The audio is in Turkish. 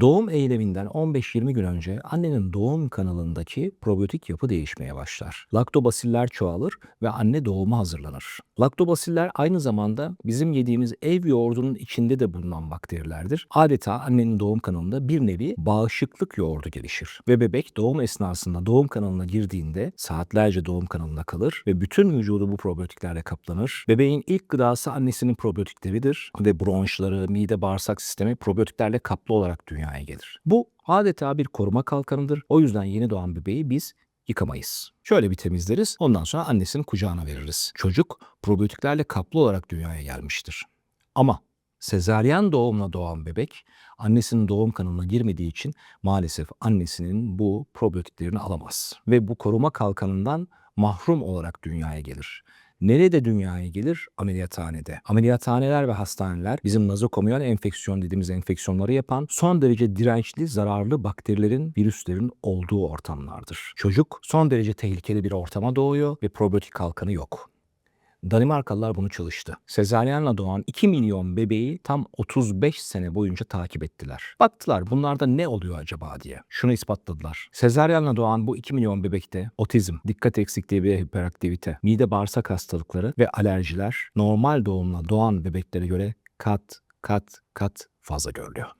Doğum eyleminden 15-20 gün önce annenin doğum kanalındaki probiyotik yapı değişmeye başlar. Laktobasiller çoğalır ve anne doğuma hazırlanır. Laktobasiller aynı zamanda bizim yediğimiz ev yoğurdunun içinde de bulunan bakterilerdir. Adeta annenin doğum kanalında bir nevi bağışıklık yoğurdu gelişir. Ve bebek doğum esnasında doğum kanalına girdiğinde saatlerce doğum kanalında kalır ve bütün vücudu bu probiyotiklerle kaplanır. Bebeğin ilk gıdası annesinin probiyotikleridir ve bronşları, mide bağırsak sistemi probiyotiklerle kaplı olarak dünyaya gelir. Bu adeta bir koruma kalkanıdır. O yüzden yeni doğan bebeği biz yıkamayız. Şöyle bir temizleriz, ondan sonra annesinin kucağına veririz. Çocuk probiyotiklerle kaplı olarak dünyaya gelmiştir. Ama sezaryen doğumla doğan bebek annesinin doğum kanalına girmediği için maalesef annesinin bu probiyotiklerini alamaz. Ve bu koruma kalkanından mahrum olarak dünyaya gelir. Nerede dünyaya gelir? Ameliyathanede. Ameliyathaneler ve hastaneler bizim nazokomiyal enfeksiyon dediğimiz enfeksiyonları yapan son derece dirençli, zararlı bakterilerin, virüslerin olduğu ortamlardır. Çocuk son derece tehlikeli bir ortama doğuyor ve probiyotik kalkanı yok. Danimarkalılar bunu çalıştı. Sezaryenle doğan 2 milyon bebeği tam 35 sene boyunca takip ettiler. Baktılar bunlarda ne oluyor acaba diye. Şunu ispatladılar. Sezaryenle doğan bu 2 milyon bebekte otizm, dikkat eksikliği ve hiperaktivite, mide bağırsak hastalıkları ve alerjiler normal doğumla doğan bebeklere göre kat kat kat fazla görülüyor.